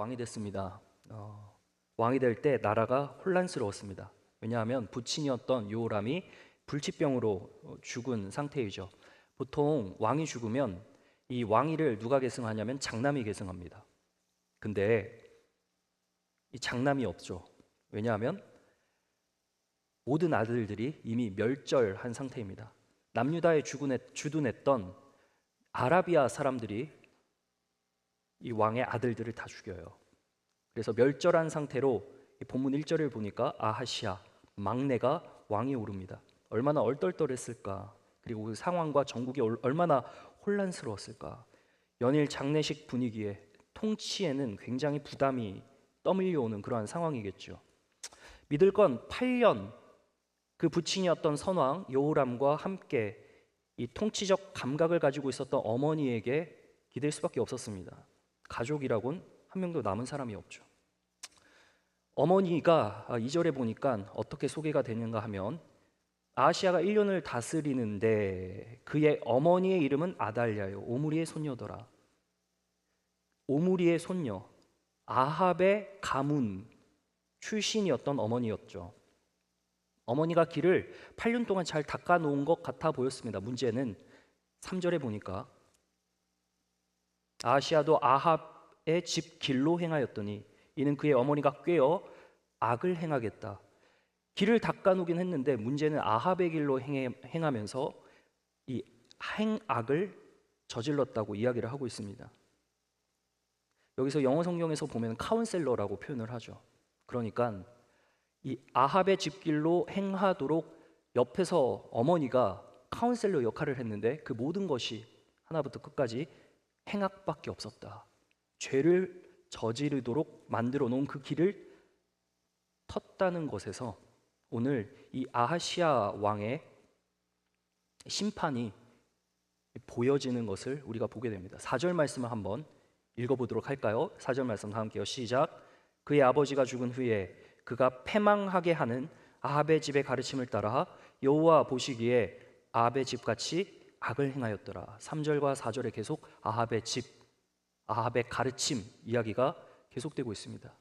왕이 됐습니다. 어, 왕이 될 때 나라가 혼란스러웠습니다. 왜냐하면 부친이었던 요람이 불치병으로 어, 죽은 상태이죠. 보통 왕이 죽으면 이 왕위를 누가 계승하냐면 장남이 계승합니다. 근데 이 장남이 없죠. 왜냐하면 모든 아들들이 이미 멸절한 상태입니다. 남유다에 주둔했- 주둔했던 아라비아 사람들이 이 왕의 아들들을 다 죽여요. 그래서 멸절한 상태로 이 본문 1절을 보니까 아하시아 막내가 왕이 오릅니다. 얼마나 얼떨떨했을까? 그리고 그 상황과 전국이 얼- 얼마나 혼란스러웠을까? 연일 장례식 분위기에 통치에는 굉장히 부담이 떠밀려오는 그러한 상황이겠죠. 믿을 건 8년 그 부친이었던 선왕 여호람과 함께 이 통치적 감각을 가지고 있었던 어머니에게 기댈 수밖에 없었습니다. 가족이라곤 한 명도 남은 사람이 없죠. 어머니가 2절에 보니까 어떻게 소개가 되는가 하면 아시아가 1년을 다스리는데 그의 어머니의 이름은 아달랴요. 오므리의 손녀더라. 오므리의 손녀. 아합의 가문 출신이었던 어머니였죠. 어머니가 길을 8년 동안 잘 닦아 놓은 것 같아 보였습니다. 문제는 3절에 보니까 아시아도 아합의 집 길로 행하였더니 이는 그의 어머니가 꾀어 악을 행하겠다. 길을 닦아 놓긴 했는데 문제는 아합의 길로 행해, 행하면서 이 행악을 저질렀다고 이야기를 하고 있습니다. 여기서 영어 성경에서 보면 카운셀러라고 표현을 하죠. 그러니까 이 아합의 집길로 행하도록 옆에서 어머니가 카운셀러 역할을 했는데 그 모든 것이 하나부터 끝까지 행악밖에 없었다. 죄를 저지르도록 만들어 놓은 그 길을 텄다는 것에서 오늘 이 아하시아 왕의 심판이 보여지는 것을 우리가 보게 됩니다. 4절 말씀을 한번 읽어보도록 할까요? 4절 말씀 다 함께요. 시작. 그의 아버지가 죽은 후에 그가 패망하게 하는 아합의 집의 가르침을 따라 여호와 보시기에 아합의 집같이 악을 행하였더라. 3절과 4절에 계속 아합의 집, 아합의 가르침 이야기가 계속되고 있습니다.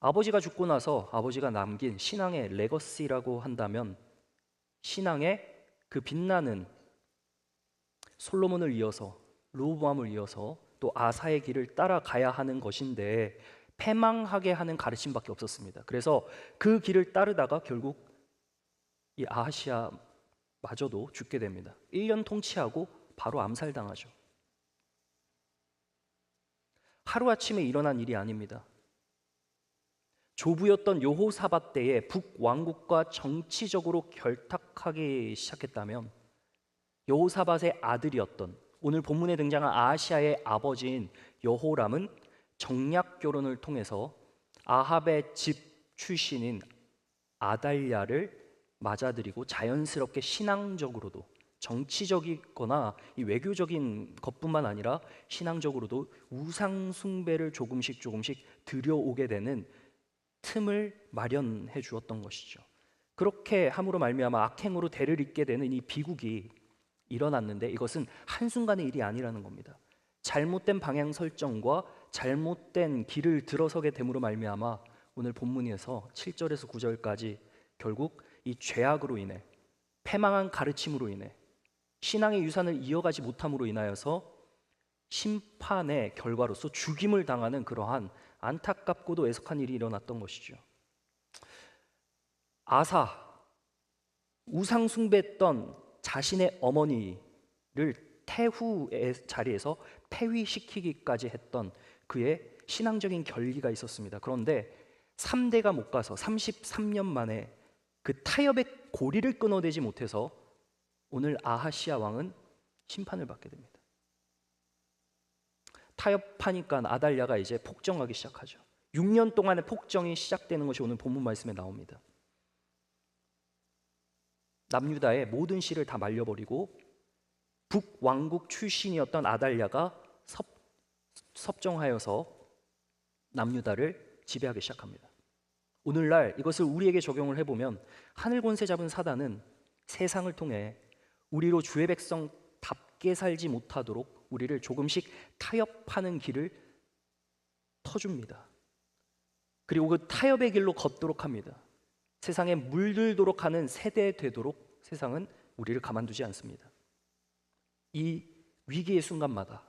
아버지가 죽고 나서 아버지가 남긴 신앙의 레거시라고 한다면 신앙의 그 빛나는 솔로몬을 이어서 로보암을 이어서 또 아사의 길을 따라가야 하는 것인데 패망하게 하는 가르침밖에 없었습니다. 그래서 그 길을 따르다가 결국 이 아하시아 마저도 죽게 됩니다. 1년 통치하고 바로 암살당하죠. 하루아침에 일어난 일이 아닙니다. 조부였던 요호사밧 때에 북왕국과 정치적으로 결탁하기 시작했다면 여호사밧의 아들이었던 오늘 본문에 등장한 아시아의 아버지인 여호람은 정략 결혼을 통해서 아합의 집 출신인 아달랴를 맞아들이고 자연스럽게 신앙적으로도 정치적이거나 이 외교적인 것뿐만 아니라 신앙적으로도 우상 숭배를 조금씩 조금씩 들여오게 되는 틈을 마련해 주었던 것이죠. 그렇게 함으로 말미암아 악행으로 대를 잇게 되는 이 비국이 일어났는데 이것은 한순간의 일이 아니라는 겁니다. 잘못된 방향 설정과 잘못된 길을 들어서게 됨으로 말미암아 오늘 본문에서 7절에서 9절까지 결국 이 죄악으로 인해 패망한 가르침으로 인해 신앙의 유산을 이어가지 못함으로 인하여서 심판의 결과로서 죽임을 당하는 그러한 안타깝고도 애석한 일이 일어났던 것이죠. 아사 우상 숭배했던 자신의 어머니를 태후의 자리에서 폐위시키기까지 했던 그의 신앙적인 결기가 있었습니다. 그런데 3대가 못 가서 33년 만에 그 타협의 고리를 끊어내지 못해서 오늘 아하시아 왕은 심판을 받게 됩니다. 타협하니까 아달랴가 이제 폭정하기 시작하죠. 6년 동안의 폭정이 시작되는 것이 오늘 본문 말씀에 나옵니다. 남유다의 모든 씨를 다 말려버리고 북왕국 출신이었던 아달랴가 섭, 섭정하여서 남유다를 지배하기 시작합니다. 오늘날 이것을 우리에게 적용을 해보면 하늘 권세 잡은 사단은 세상을 통해 우리로 주의 백성답게 살지 못하도록 우리를 조금씩 타협하는 길을 터줍니다. 그리고 그 타협의 길로 걷도록 합니다. 세상에 물들도록 하는 세대 되도록 세상은 우리를 가만두지 않습니다. 이 위기의 순간마다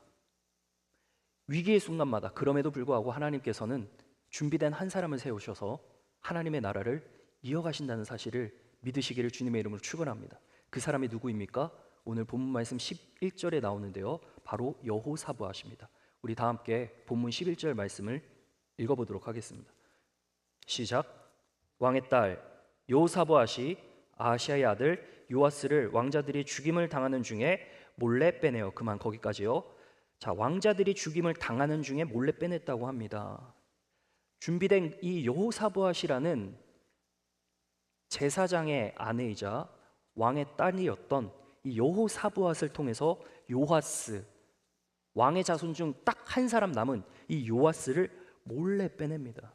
위기의 순간마다 그럼에도 불구하고 하나님께서는 준비된 한 사람을 세우셔서 하나님의 나라를 이어가신다는 사실을 믿으시기를 주님의 이름으로 축원합니다. 그 사람이 누구입니까? 오늘 본문 말씀 11절에 나오는데요. 바로 여호사부하십니다. 우리 다 함께 본문 11절 말씀을 읽어 보도록 하겠습니다. 시작. 왕의 딸 여호사부하시 아시아의 아들 요아스를 왕자들이 죽임을 당하는 중에 몰래 빼내어 그만 거기까지요. 자, 왕자들이 죽임을 당하는 중에 몰래 빼냈다고 합니다. 준비된 이 여호사부하시라는 제사장의 아내이자 왕의 딸이었던 이 여호사부앗을 통해서 요하스 왕의 자손 중 딱 한 사람 남은 이 요하스를 몰래 빼냅니다.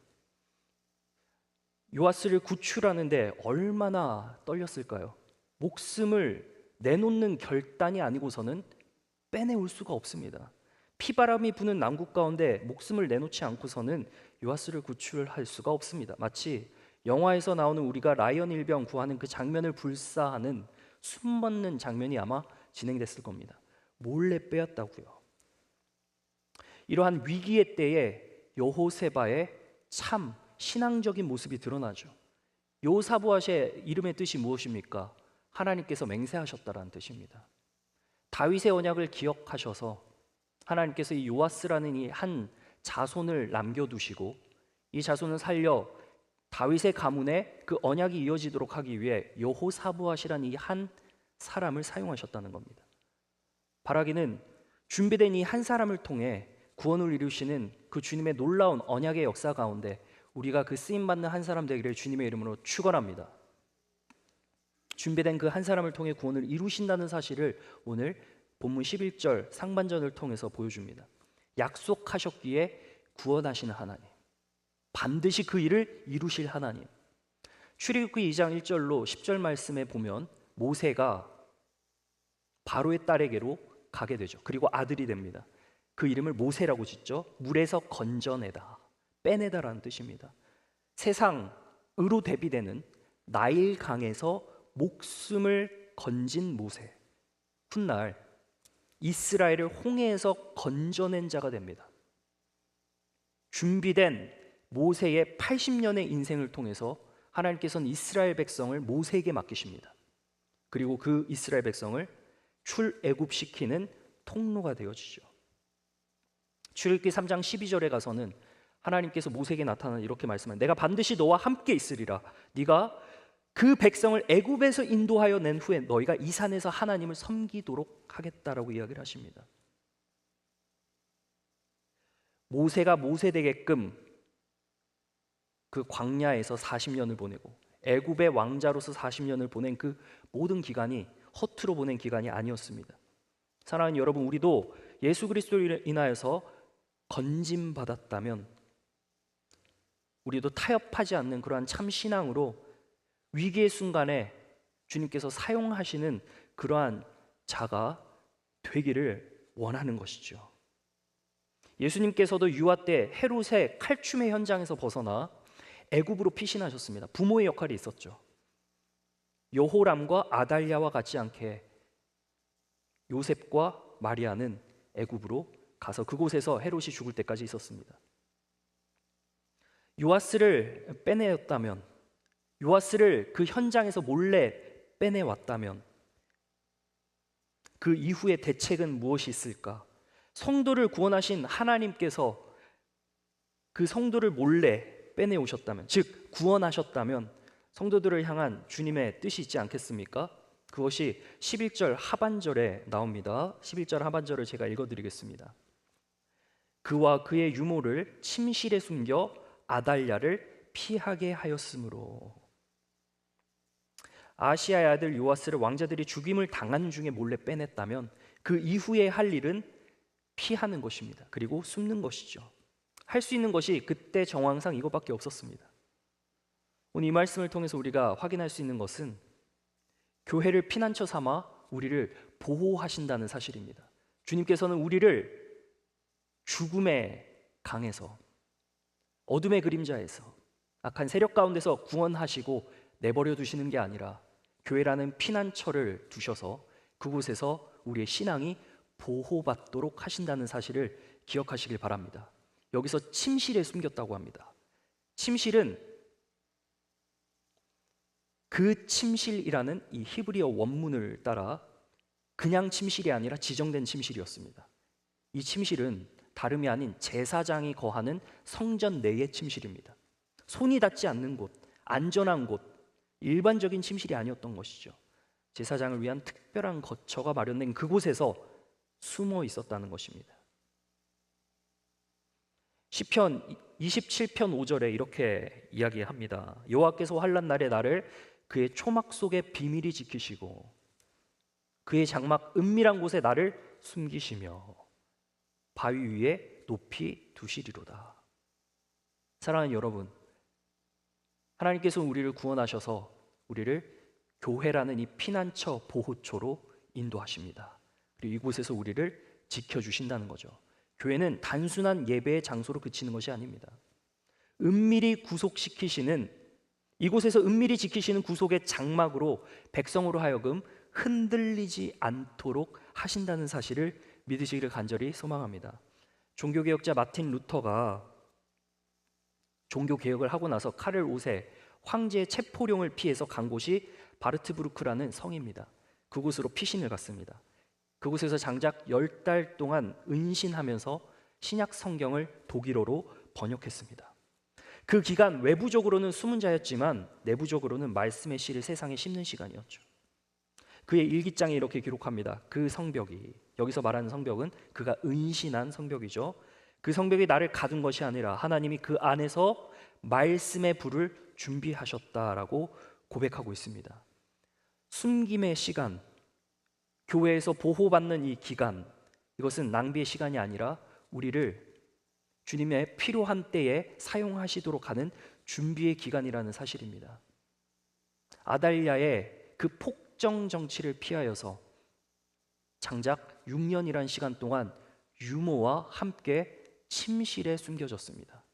요하스를 구출하는데 얼마나 떨렸을까요? 목숨을 내놓는 결단이 아니고서는 빼내올 수가 없습니다. 피바람이 부는 남국 가운데 목숨을 내놓지 않고서는 요하스를 구출할 수가 없습니다. 마치 영화에서 나오는 우리가 라이언 일병 구하는 그 장면을 불사하는 숨먹는 장면이 아마 진행됐을 겁니다. 몰래 빼었다고요. 이러한 위기의 때에 여호세바의 참 신앙적인 모습이 드러나죠. 요사부아의 이름의 뜻이 무엇입니까? 하나님께서 맹세하셨다라는 뜻입니다. 다윗의 언약을 기억하셔서 하나님께서 이 요아스라는 이 한 자손을 남겨두시고 이 자손을 살려 다윗의 가문에 그 언약이 이어지도록 하기 위해 여호사부아시라는 이 한 사람을 사용하셨다는 겁니다. 바라기는 준비된 이 한 사람을 통해 구원을 이루시는 그 주님의 놀라운 언약의 역사 가운데 우리가 그 쓰임 받는 한 사람 되기를 주님의 이름으로 축원합니다. 준비된 그 한 사람을 통해 구원을 이루신다는 사실을 오늘 본문 11절 상반전을 통해서 보여줍니다. 약속하셨기에 구원하시는 하나님. 반드시 그 일을 이루실 하나님. 출애굽기 2장 1절로 10절 말씀에 보면 모세가 바로의 딸에게로 가게 되죠. 그리고 아들이 됩니다. 그 이름을 모세라고 짓죠. 물에서 건져내다, 빼내다라는 뜻입니다. 세상으로 대비되는 나일 강에서 목숨을 건진 모세. 훗날 이스라엘을 홍해에서 건져낸 자가 됩니다. 준비된 모세의 80년의 인생을 통해서 하나님께서는 이스라엘 백성을 모세에게 맡기십니다. 그리고 그 이스라엘 백성을 출애굽시키는 통로가 되어지죠. 출애굽기 3장 12절에 가서는 하나님께서 모세에게 나타나 이렇게 말씀합니다. 내가 반드시 너와 함께 있으리라. 네가 그 백성을 애굽에서 인도하여 낸 후에 너희가 이 산에서 하나님을 섬기도록 하겠다라고 이야기를 하십니다. 모세가 모세 되게끔 그 광야에서 40년을 보내고 애굽의 왕자로서 40년을 보낸 그 모든 기간이 허투루 보낸 기간이 아니었습니다. 사랑하는 여러분, 우리도 예수 그리스도로 인하여서 건짐 받았다면 우리도 타협하지 않는 그러한 참 신앙으로 위기의 순간에 주님께서 사용하시는 그러한 자가 되기를 원하는 것이죠. 예수님께서도 유아 때 헤롯의 칼춤의 현장에서 벗어나 애굽으로 피신하셨습니다. 부모의 역할이 있었죠. 여호람과 아달랴와 같지 않게 요셉과 마리아는 애굽으로 가서 그곳에서 헤롯이 죽을 때까지 있었습니다. 요아스를 빼내었다면, 요아스를 그 현장에서 몰래 빼내왔다면, 그 이후의 대책은 무엇이 있을까? 성도를 구원하신 하나님께서 그 성도를 몰래 빼내오셨다면, 즉, 구원하셨다면, 성도들을 향한 주님의 뜻이 있지 않겠습니까? 그것이 11절 하반절에 나옵니다. 11절 하반절을 제가 읽어드리겠습니다. 그와 그의 유모를 침실에 숨겨 아달랴를 피하게 하였으므로 아시아의 아들 요아스를 왕자들이 죽임을 당하는 중에 몰래 빼냈다면 그 이후에 할 일은 피하는 것입니다. 그리고 숨는 것이죠. 할 수 있는 것이 그때 정황상 이것밖에 없었습니다. 오늘 이 말씀을 통해서 우리가 확인할 수 있는 것은 교회를 피난처 삼아 우리를 보호하신다는 사실입니다. 주님께서는 우리를 죽음의 강에서 어둠의 그림자에서 악한 세력 가운데서 구원하시고 내버려 두시는 게 아니라 교회라는 피난처를 두셔서 그곳에서 우리의 신앙이 보호받도록 하신다는 사실을 기억하시길 바랍니다. 여기서 침실에 숨겼다고 합니다. 침실은 그 침실이라는 이 히브리어 원문을 따라 그냥 침실이 아니라 지정된 침실이었습니다. 이 침실은 다름이 아닌 제사장이 거하는 성전 내의 침실입니다. 손이 닿지 않는 곳, 안전한 곳, 일반적인 침실이 아니었던 것이죠. 제사장을 위한 특별한 거처가 마련된 그곳에서 숨어 있었다는 것입니다. 시편 27편 5절에 이렇게 이야기합니다. 여호와께서 환난 날에 나를 그의 초막 속에 비밀히 지키시고 그의 장막 은밀한 곳에 나를 숨기시며 바위 위에 높이 두시리로다. 사랑하는 여러분, 하나님께서 우리를 구원하셔서 우리를 교회라는 이 피난처 보호초로 인도하십니다. 그리고 이곳에서 우리를 지켜주신다는 거죠. 교회는 단순한 예배의 장소로 그치는 것이 아닙니다. 은밀히 구속시키시는 이곳에서 은밀히 지키시는 구속의 장막으로 백성으로 하여금 흔들리지 않도록 하신다는 사실을 믿으시기를 간절히 소망합니다. 종교개혁자 마틴 루터가 종교 개혁을 하고 나서 칼을 옷에 황제의 체포령을 피해서 간 곳이 바르트부르크라는 성입니다. 그곳으로 피신을 갔습니다. 그곳에서 장작 열달 동안 은신하면서 신약 성경을 독일어로 번역했습니다. 그 기간 외부적으로는 숨은 자였지만 내부적으로는 말씀의 씨를 세상에 심는 시간이었죠. 그의 일기장에 이렇게 기록합니다. 그 성벽이 여기서 말하는 성벽은 그가 은신한 성벽이죠. 그 성벽이 나를 가둔 것이 아니라 하나님이 그 안에서 말씀의 불을 준비하셨다라고 고백하고 있습니다. 숨김의 시간, 교회에서 보호받는 이 기간, 이것은 낭비의 시간이 아니라 우리를 주님의 필요한 때에 사용하시도록 하는 준비의 기간이라는 사실입니다. 아달랴의 그 폭정 정치를 피하여서 장작 6년이란 시간 동안 유모와 함께 침실에 숨겨졌습니다.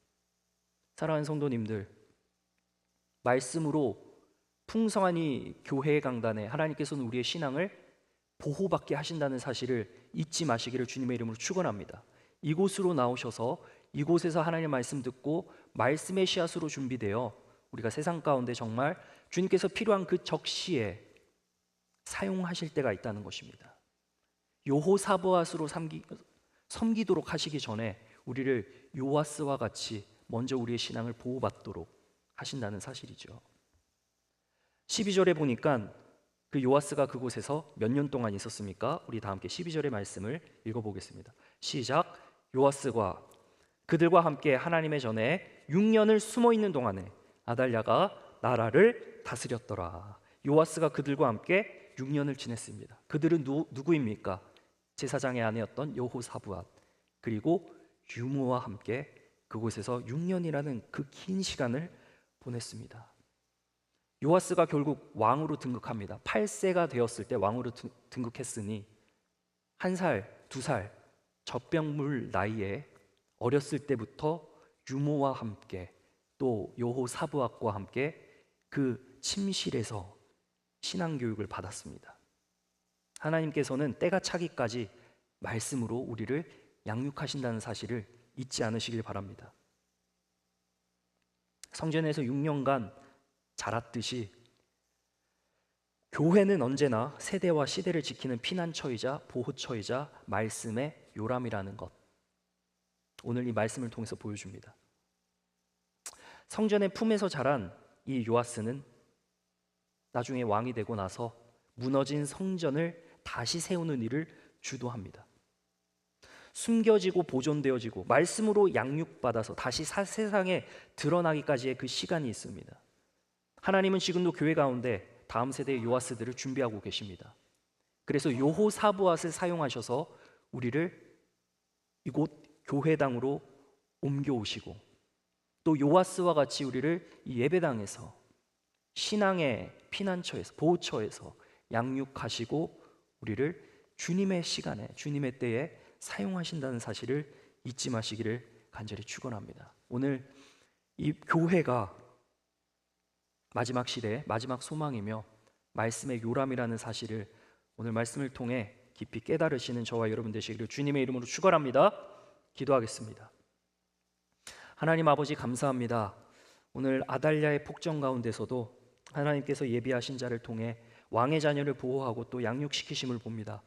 사랑하는 성도님들, 말씀으로 풍성한 이 교회의 강단에 하나님께서는 우리의 신앙을 보호받게 하신다는 사실을 잊지 마시기를 주님의 이름으로 축원합니다. 이곳으로 나오셔서 이곳에서 하나님의 말씀 듣고 말씀의 씨앗으로 준비되어 우리가 세상 가운데 정말 주님께서 필요한 그 적시에 사용하실 때가 있다는 것입니다. 요호사보앗으로 섬기, 섬기도록 하시기 전에 우리를 요아스와 같이 먼저 우리의 신앙을 보호받도록 하신다는 사실이죠. 12절에 보니까 그 요아스가 그곳에서 몇 년 동안 있었습니까? 우리 다 함께 12절의 말씀을 읽어보겠습니다. 시작. 요아스가 그들과 함께 하나님의 전에 6년을 숨어 있는 동안에 아달랴가 나라를 다스렸더라. 요아스가 그들과 함께 6년을 지냈습니다. 그들은 누, 누구입니까? 제사장의 아내였던 여호사부앗 그리고 유모와 함께 그곳에서 6년이라는 그 긴 시간을 보냈습니다. 요아스가 결국 왕으로 등극합니다. 8세가 되었을 때 왕으로 등극했으니 한 살, 두 살, 젖병물 나이에 어렸을 때부터 유모와 함께 또 요호 사부학과 함께 그 침실에서 신앙 교육을 받았습니다. 하나님께서는 때가 차기까지 말씀으로 우리를 양육하신다는 사실을 잊지 않으시길 바랍니다. 성전에서 6년간 자랐듯이 교회는 언제나 세대와 시대를 지키는 피난처이자 보호처이자 말씀의 요람이라는 것. 오늘 이 말씀을 통해서 보여줍니다. 성전의 품에서 자란 이 요아스는 나중에 왕이 되고 나서 무너진 성전을 다시 세우는 일을 주도합니다. 숨겨지고 보존되어지고 말씀으로 양육받아서 다시 세상에 드러나기까지의 그 시간이 있습니다. 하나님은 지금도 교회 가운데 다음 세대의 요아스들을 준비하고 계십니다. 그래서 요호사부앗을 사용하셔서 우리를 이곳 교회당으로 옮겨오시고 또 요아스와 같이 우리를 이 예배당에서 신앙의 피난처에서 보호처에서 양육하시고 우리를 주님의 시간에 주님의 때에 사용하신다는 사실을 잊지 마시기를 간절히 축원합니다. 오늘 이 교회가 마지막 시대 마지막 소망이며 말씀의 요람이라는 사실을 오늘 말씀을 통해 깊이 깨달으시는 저와 여러분 되시기를 주님의 이름으로 축원합니다. 기도하겠습니다. 하나님 아버지 감사합니다. 오늘 아달랴의 폭정 가운데서도 하나님께서 예비하신 자를 통해 왕의 자녀를 보호하고 또 양육시키심을 봅니다.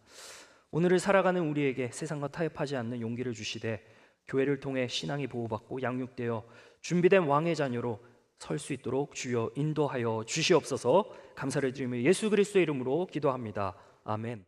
오늘을 살아가는 우리에게 세상과 타협하지 않는 용기를 주시되 교회를 통해 신앙이 보호받고 양육되어 준비된 왕의 자녀로 설 수 있도록 주여 인도하여 주시옵소서 감사를 드리며 예수 그리스도의 이름으로 기도합니다. 아멘.